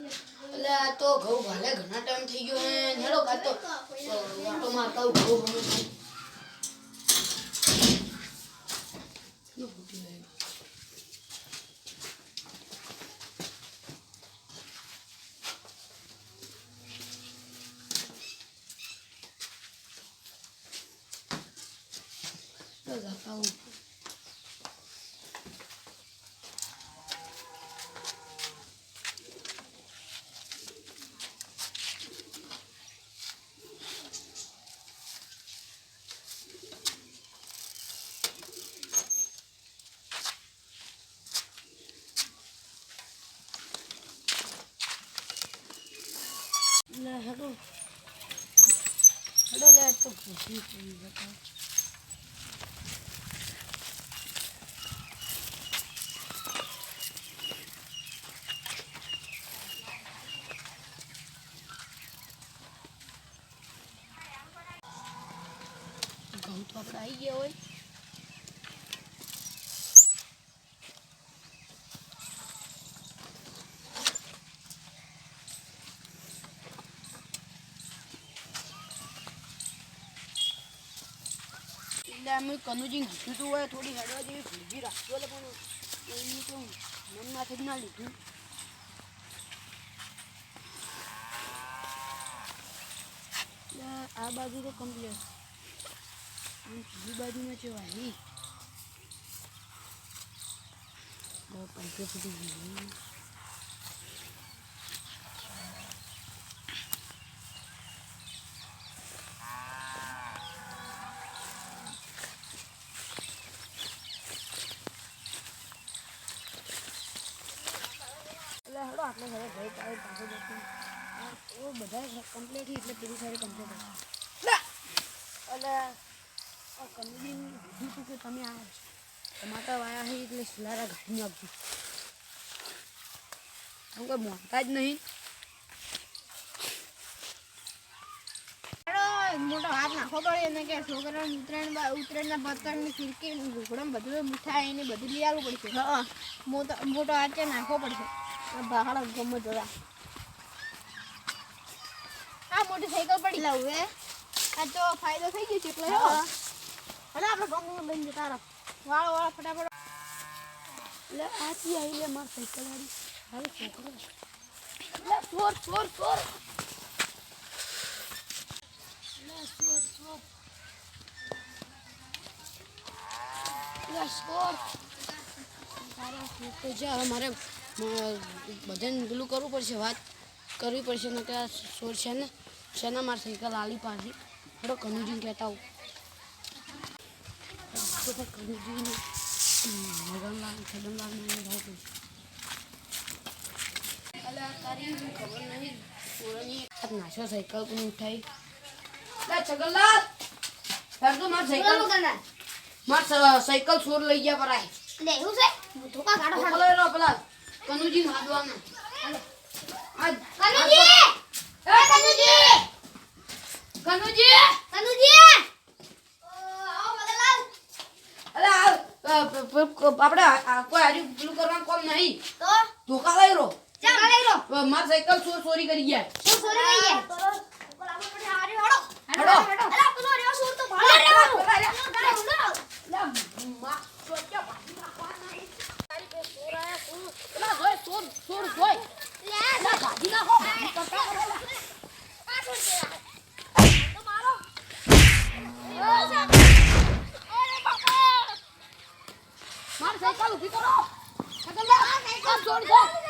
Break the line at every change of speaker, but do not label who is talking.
એટલે આ તો ઘઉં ભાલે ઘણા ટાઈમ થઈ ગયો ને હેડો કાતો વાટો મારતા આવું ઘઉં ભણું છું કેટલું હેડો હેડો લે તો ભૂસી પડી જતા ઘઉં તો આપણે આવી ગયા હોય. એટલે અમે કનુજી કીધું તું હોય, થોડી હેડવા જેવી ભૂલજી રાખજો એટલે પણ એનું તો મનમાંથી જ ના લીધું. આ બાજુ તો કમ્પ્લીટ બીજી બાજુમાં છે વાહી બહુ પૈસા સુધી આપણે ઘરે ઘરે પાડે પાસે જતું એ બધા કમ્પ્લેટ એટલે પેલી સારી કમ્પ્લેટ હશે એટલે કંપની કીધું હતું કે તમે આ ટમાટર વાયા છે એટલે સિલારા ઘાટી આપજો આમ કોઈ મોટા જ નહીં.
મોટો હાથ નાખવો પડે એને કે છોકરાને ઉત્તરાયણ ઉત્તરાયણના પતંગની ફિરકી ઘોડમ બધું મીઠાઈ ને બધું લઈ આવવું પડશે. મોટો મોટો હાથ કે નાખવો પડશે. બહાર ગમો જોડા આ મોટી સાયકલ પડી. લાવું હે આ તો ફાયદો થઈ ગયો છે એટલે અને આપણે ગમો લઈને જતા રહો. વાળો વાળો ફટાફટ.
એટલે આથી આવી લે મારી સાયકલ વાળી હાલે છોકરો
એટલે ચોર ચોર ચોર.
લે સોર સોર લે સોર તારા તો જા હવે મારે મ- બધાને પેલું કરવું પડશે વાત કરવી પડશે ને કે આ સોર છે ને છે ને મારી સાયકલ આલી પાછી થોડો કનુજી કહેતા આવું કનુજીને મગનલાલ સાયકલ પણ ઉઠાઈ છગનલાલ. તાર તો મારી સાયકલ માર સાયકલ સોર લઈ ગયા પરાય.
લે એવું છે? ધોકા કાઢો
ઓલો રો પેલા. કનુજી હાદવાના આજ
કનુજી! એ કનુજી!
કનુજી!
કનુજી!
આપણે કોઈ હારી પેલું કરવાનું કોમ નહીં.
તો?
ધોકા લઈ રો
ચાલ લઈ લો
માર સાયકલ ચોર ચોરી કરી ગયા.
ચોરી કરી ગઈ છે ઉપર આપણે પડે હારી હાડો. અલા પેલો રેવા સોર તો ભાડો રેવાનું
લે, માં ચોર ક્યાં ભાગી નાખવાના છે? તારી બે ચોર આયા, ચોર. પેલા જોઈ, ચોર, ચોર જોઈ. લે, ભાગી નાખો, ભાગી કરતા કરો, લે. માર સાયકલ ઊભી કરો છગનલાલ, આ ચોર જોઈ. છગનલાલ,